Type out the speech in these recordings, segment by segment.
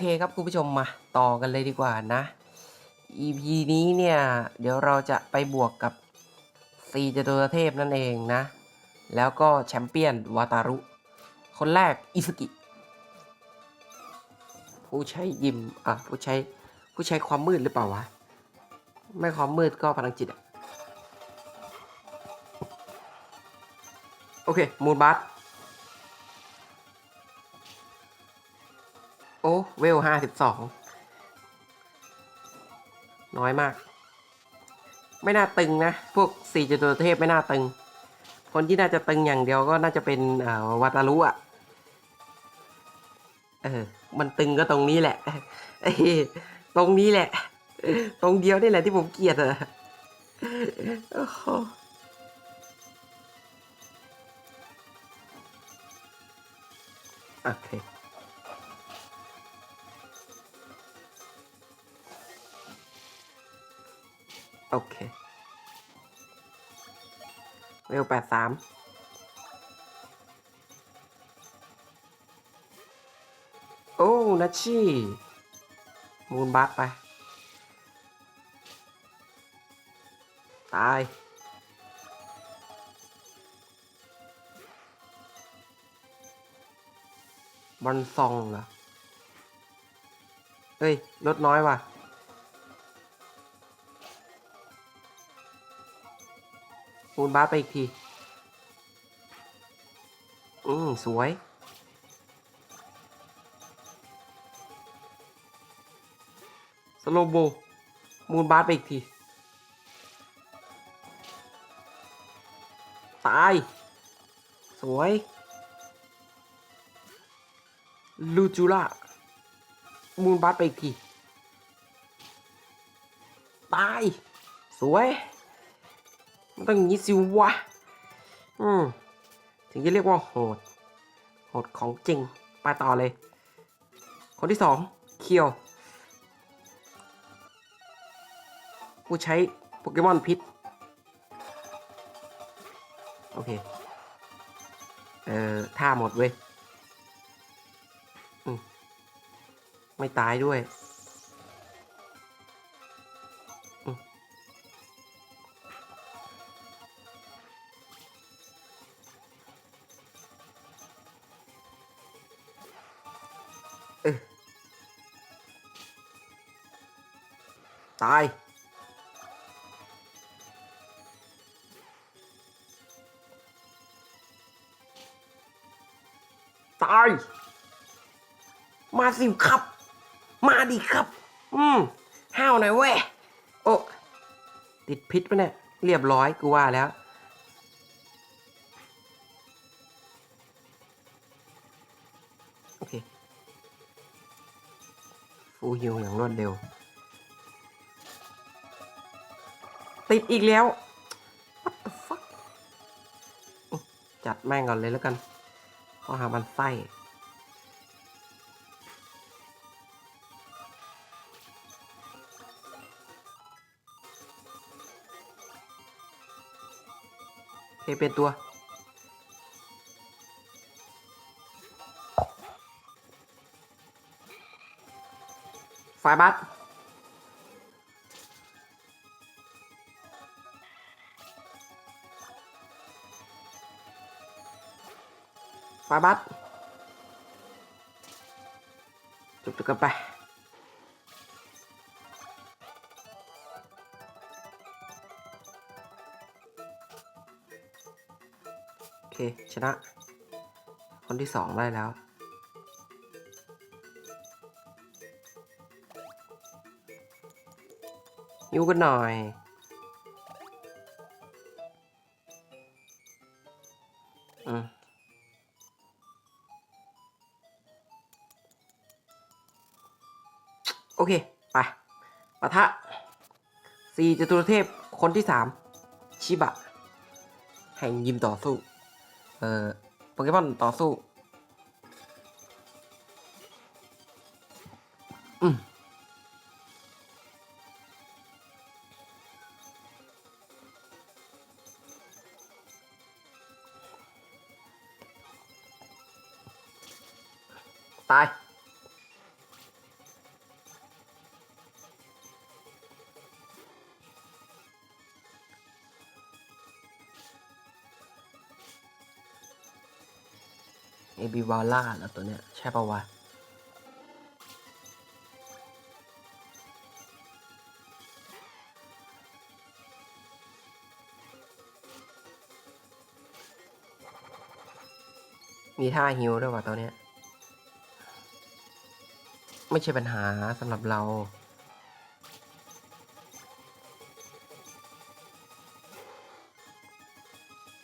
เคครับคุณผู้ชมมาต่อกันเลยดีกว่านะ EP นี้เนี่ย เดี๋ยวเราจะไปบวกกับซีจตุรเทพนั่นเองนะ แล้วก็แชมเปี้ยนวาตารุ คนแรกอิสกิ ผู้ใช้ยิม อะ ผู้ใช้ ผู้ใช้ความมืดหรือเปล่าวะ ไม่ความมืดก็พลังจิตอะโอเค มูนบัส เวลห้าสิบสองน้อยมาก ไม่น่าตึงนะ พวกสี่จตุรเทพไม่น่าตึง คนที่น่าจะตึงอย่างเดียวก็น่าจะเป็นวาตารุอะเออ มันตึงก็ตรงนี้แหละตรงนี้แหละ ตรงเดียวนี่แหละที่ผมเกลียดอะโอ้โหโอเค โอเคเวลแปดสามโอ้นัชชี่มูนบัสไป ตาย บอลซองเหรอ เฮ้ย ลดน้อยว่ะ มูนบาสไปอีกที อืมสวย สโลโบมูนบาสไปอีกที ตาย สวย ลูจูล่ามูนบาสไปอีกที ตาย สวย มันต้องอย่างนี้สิวะ อืมถึงจะเรียกว่าโหด โหดของจริง ไปต่อเลย คนที่สองเคียว ผู้ใช้โปเกมอนพิษ โอเค เอ่อท่าหมดเว้ยไม่ตายด้วย ตาย ตาย มาสิครับ มาดิครับ อืมห้าวหน่อยเว้ย โอ้ติดพิษปะเนี่ย เรียบร้อยกูว่าแล้วโอเคฟูฮิวอย่างรวดเร็ว ติดอีกแล้ว What the fuck จัดแม่งก่อนเลยแล้วกันข้อหามันไส้เคเป็นตัวไฟบัส ไฟบัสจุกๆกันไปโอเค ชนะ คนที่สองได้แล้วยิ้วกันหน่อย เค ไปปะทะสี่จตุรเทพคนที่สามชิบะ แห่งยิมต่อสู้ เอ่อโปเกมอนต่อสู้ อืมตาย เอบิวาล่าแล้วตัวเนี้ย ใช่ปะวะมีท่าฮิวด้วยว่ะตัวเนี้ย ไม่ใช่ปัญหาสำหรับเรา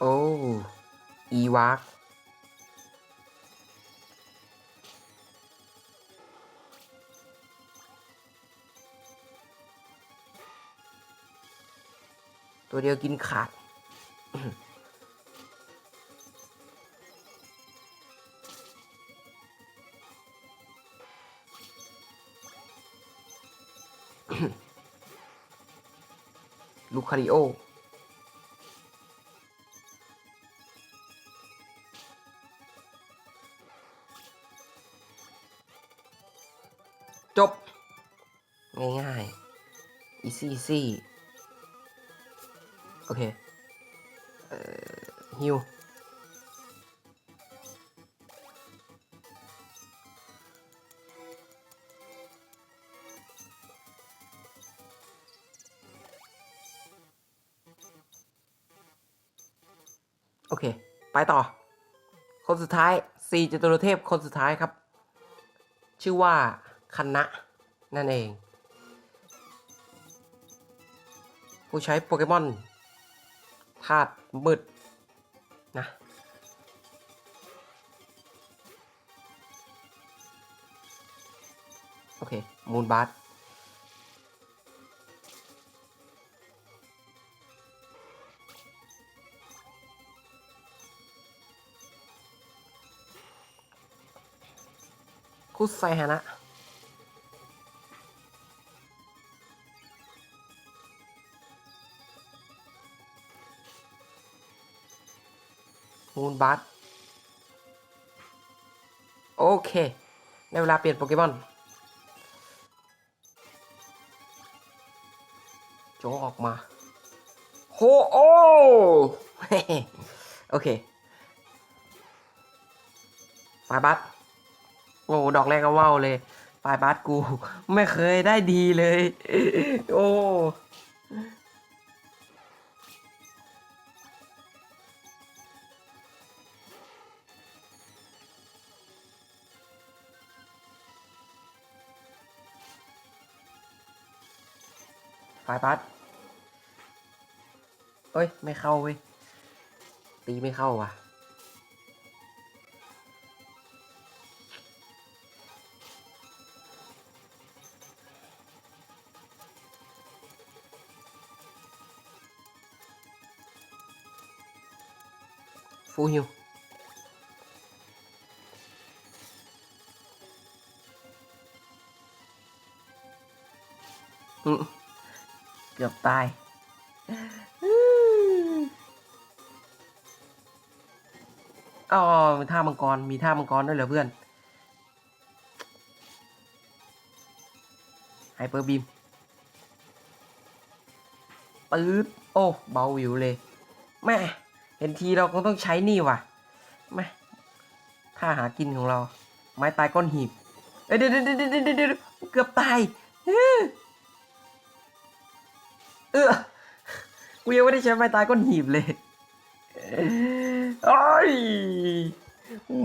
โอ้ อีวัก ตัวเดียวกินขาด ลูคาริโอจบ ง่ายๆ easy easy อเคเอ่อฮิวโอเค ไปต่อ คนสุดท้ายสี่จตุรเทพคนสุดท้ายครับ ชื่อว่าคันนะนั่นเอง ผู้ใช้โปเกมอน ธาตุมืดนะโอเค มูนบาร์คุไซฮานะ มูนบัสโอเคในเวลาเปลี่ยนโปเกมอนจงออกมาโฮโอโอเคไฟบัสโอ้ดอกแรกก็ว่าวเลยไฟบัสกู ไม่เคยได้ดีเลย โอ้ ไฟบัสเอ้ย ไม่เข้าเว้ย ตีไม่เข้าว่ะ ฟูฮิวอืม กือบตายอ๋อมีท่ามังกร มีท่ามังกรด้วยเหรอเพื่อน ไฮเปอร์บีม ปื๊ด โอ้ เบาวิวเลย แม่ เห็นทีเราคงต้องใช้นี่ว่ะ แม่ท่าหากินของเรา ไม้ตายก้อนหีบเอ้ยเดี๋ยวเดี๋ยวเดี๋ยวเดี๋ยวเดี๋ยวเกือบตาย เออกูยังไม่ได้ใช้ไม้ตายก้นหีบเลยโอ้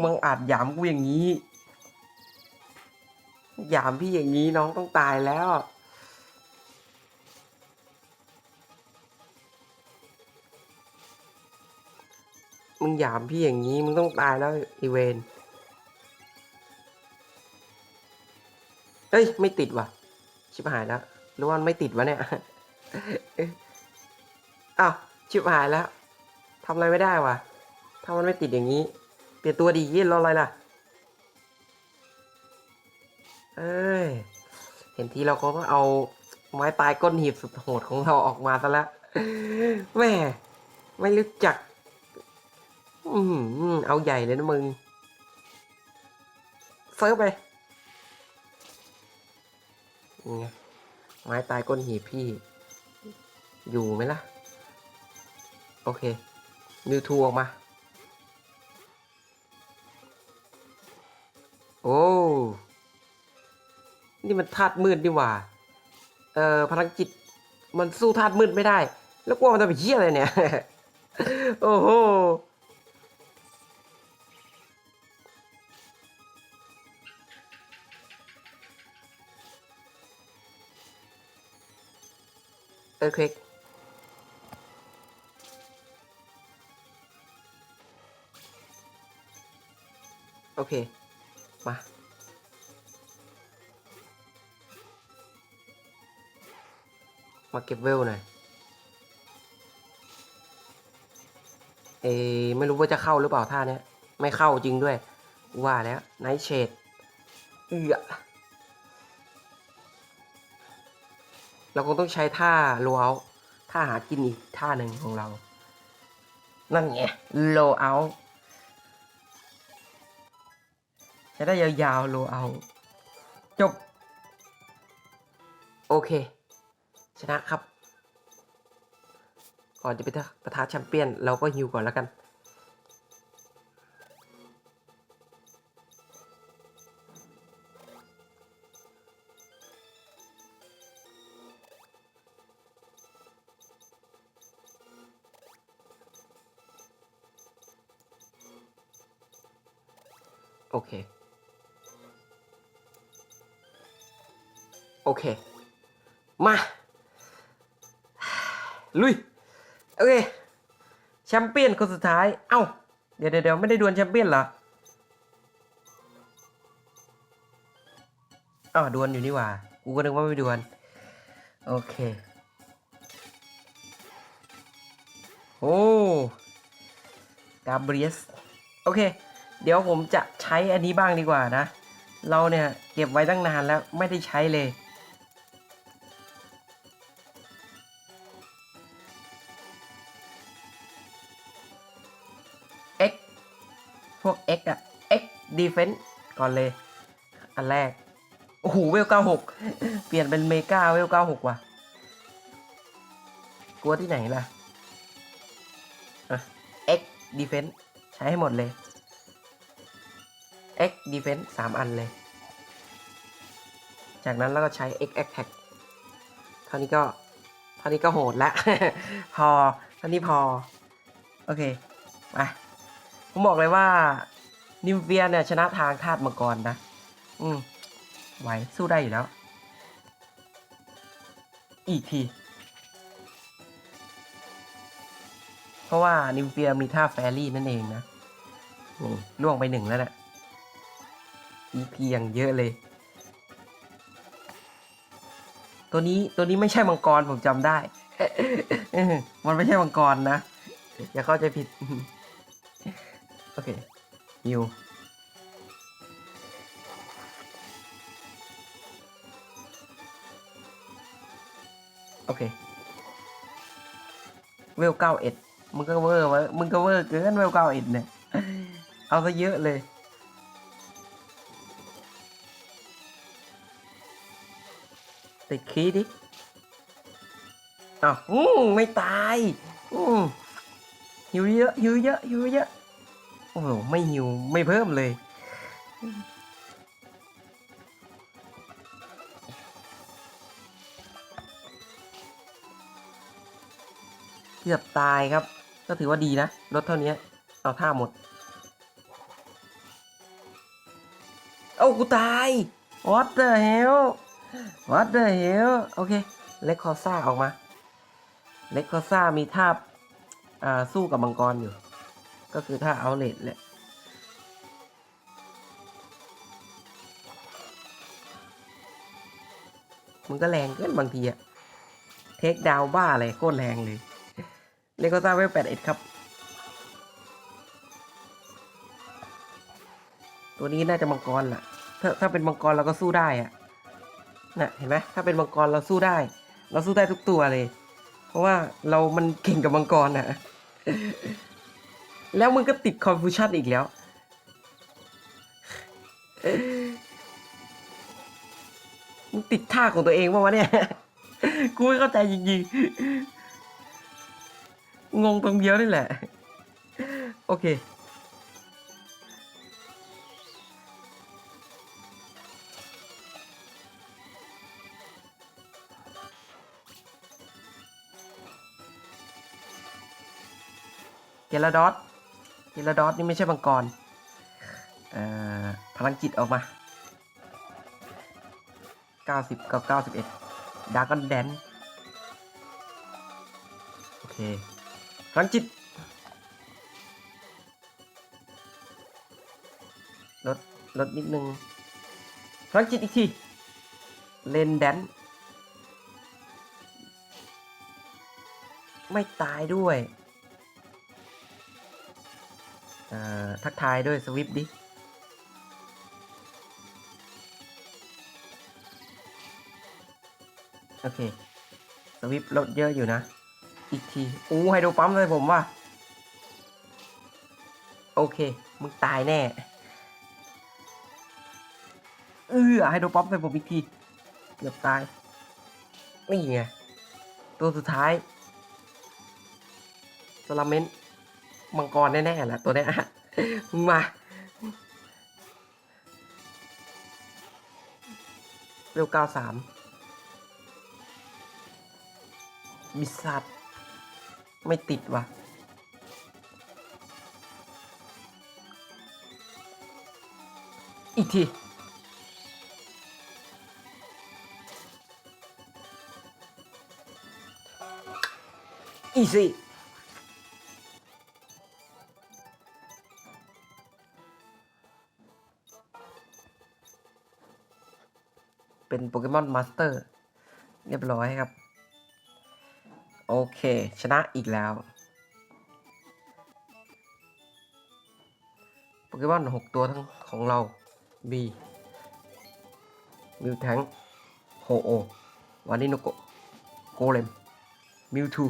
มึงอาจหยามกูอย่างนี้ หยามพี่อย่างนี้น้องต้องตายแล้ว มึงหยามพี่อย่างนี้มึงต้องตายแล้วอีเวนเอ้ย ไม่ติดว่ะ ชิบหายแล้วรือว่าไม่ติดวะเนี่ย อ้าวชิบหายแล้วทำอะไรไม่ได้ว่ะ ถ้ามันไม่ติดอย่างนี้ เปลี่ยนตัวดีเย็นรออะไรล่ะ เอ้ย เห็นทีเราก็ต้องเอาไม้ตายก้นหีบสุดโหดของเราออกมาซะแล้วแม่ไม่รู้จัก อืมเอาใหญ่เลยนะมึงเฟิร์ฟไปไงไม้ตายก้นหีบพี่ อยู่ไหมล่ะ โอเคมิวทูออกมา โอ้ นี่มันธาตุมืดดีว่า เอ่อ พลังจิต มันสู้ธาตุมืดไม่ได้ แล้วกลัวมันจะไปเหี้ยอะไรเนี่ย โอ้โหเออคลิ เค มา มาเก็บเวลหน่อยเอไม่รู้ว่าจะเข้าหรือเปล่าท่าเนี้ย ไม่เข้าจริงด้วย ว่าแล้วไนท์เชดเอือเราคงต้องใช้ท่าโลเอาท่าหากินอีกท่าหนึ่งของเรา นั่นไงโลเอา ใช้ได้ยาวๆโลเอา จบ โอเค ชนะครับ ก่อนจะไปประท้าแชมเปี้ยน เราก็ฮิวก่อนแล้วกัน โอเค โอเค มา ลุย โอเค แชมเปี้ยนคนสุดท้าย เอ้า เดี๋ยวเดี๋ยวไม่ได้ดวลแชมเปี้ยนเหรออ้าวดวลอยู่นี่ว่า กูก็นึกว่าไม่ดวล โอเค โอ้กาเบรียส โอเค เดี๋ยวผมจะใช้อันนี้บ้างดีกว่านะ เราเนี่ย เก็บไว้ตั้งนานแล้วไม่ได้ใช้เลย วก X อะ X defense ก่อนเลย อันแรก โอ้โห เวล 96 เปลี่ยนเป็นเมกาเวล 96 ว่ะ กลัวที่ไหนล่ะอะ X defense ใช้ให้หมดเลย X defense 3 อันเลย จากนั้นเราก็ใช้ X attack เท่านี้ก็ เท่านี้ก็โหดละ พอ เท่านี้พอ โอเค ไป ผมบอกเลยว่า นิมเฟียเนี่ยชนะทางธาตุมังกรนะ อืมไหวสู้ได้อยู่แล้ว อีกที เพราะว่านิมเฟียมีท่าแฟรี่นั่นเองนะนี่ล่วงไปหนึ่งแล้วนะ่ะ EP อย่างเยอะเลย ตัวนี้ตัวนี้ไม่ใช่มังกรผมจำได้ มันไม่ใช่มังกรนะ อย่าเข้าใจผิด โอเคฮิวโอเคเวลเก้าเอ็ดมึงก็เวอร์วะมึงก็เวอร์เกินเวลเก้าเอ็ดเนี่ย เอาซะเยอะเลย ติดคีดิอ้าวอืมไม่ตาย อืมหิวเยอะหิวเยอะหิวเยอะ โอ้โห ไม่หิว ไม่เพิ่มเลย เกือบตายครับ ก็ถือว่าดีนะ รถเท่านี้เอาท่าหมด เอ้ากูตาย what the hell what the hell โอเค เล็กคอซ่าออกมา เล็กคอซ่ามีท่าสู้กับมังกรอยู่ ก็คือท่าเอาเลทแหละมันก็แรงเกินบางทีอะเทคดาวบ้าเลยโคตรแรงเลย เลโกซ่าเวลแปดเอ็ดครับ ตัวนี้น่าจะมังกรแหละถ้าถ้าเป็นมังกรเราก็สู้ได้อะน่ะเห็นไหมถ้าเป็นมังกรเราสู้ได้ เราสู้ได้ทุกตัวเลย เพราะว่าเรามันเก่งกับมังกรน่ะ แล้วมึงก็ติดคอนฟูชันอีกแล้ว มึงติดท่าของตัวเองป่าวะเนี่ย กูไม่เข้าใจจริงๆ งงตรงเดียวนี่แหละ โอเค Yellow Dot าดอลดอสนี่ไม่ใช่มังกรเอ่อพลังจิตออกมา 90 กับ 91ดากอนแดนโอเค พลังจิต ลด ลดนิดนึง พลังจิตอีกที เลนแดนไม่ตายด้วย ทักทายด้วยสวิปดิ โอเค สวิปลดเยอะอยู่นะ อีกที อู้ไฮโดรปั๊มเลยผมว่า โอเค มึงตายแน่ เออไฮโดรปั๊มใส่ผมอีกที เกือบตาย นี่ไง ตัวสุดท้ายสลาเมนมังกรแน่ๆแหละตัวเนี้ย มา เร็วเก้าสามบิสัตไม่ติดว่ะอีกทีอีซี่ เป็นโปเกมอนมาสเตอร์เรียบร้อยครับ โอเค ชนะอีกแล้วโปเกมอนหกตัวทั้งของเรา B มิวแทงโฮโอวานิโนโกโกเลมมิวทู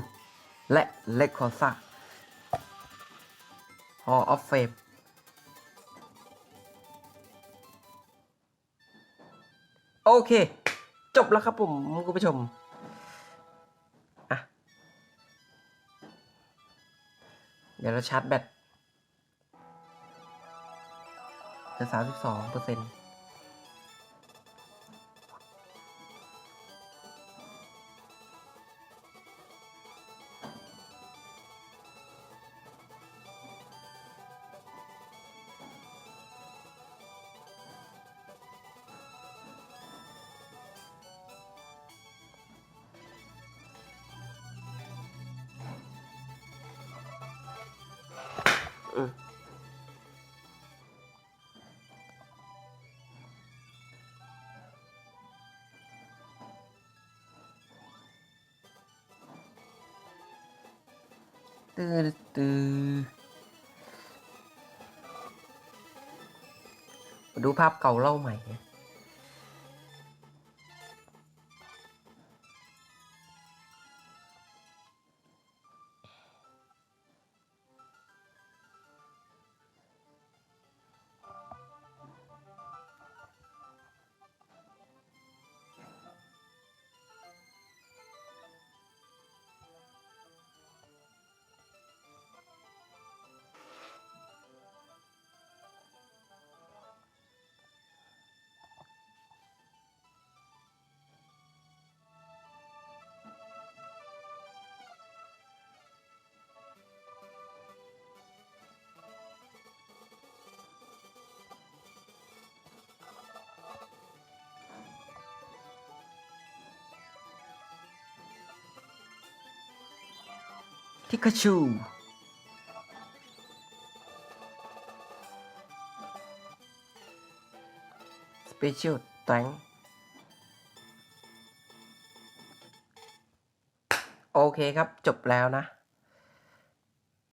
และเลคคอซ่า Hall of Fame โอเค จบแล้วครับผมคุณผู้ชมอะเดี๋ยวเราชาร์จแบตจะสามสิบสองเปอร์เซ็นต์ ตื้อตื้อดูภาพเก่าเล่าใหม่ ทิกาชูสเปเชียลตังโอเคครับจบแล้วนะ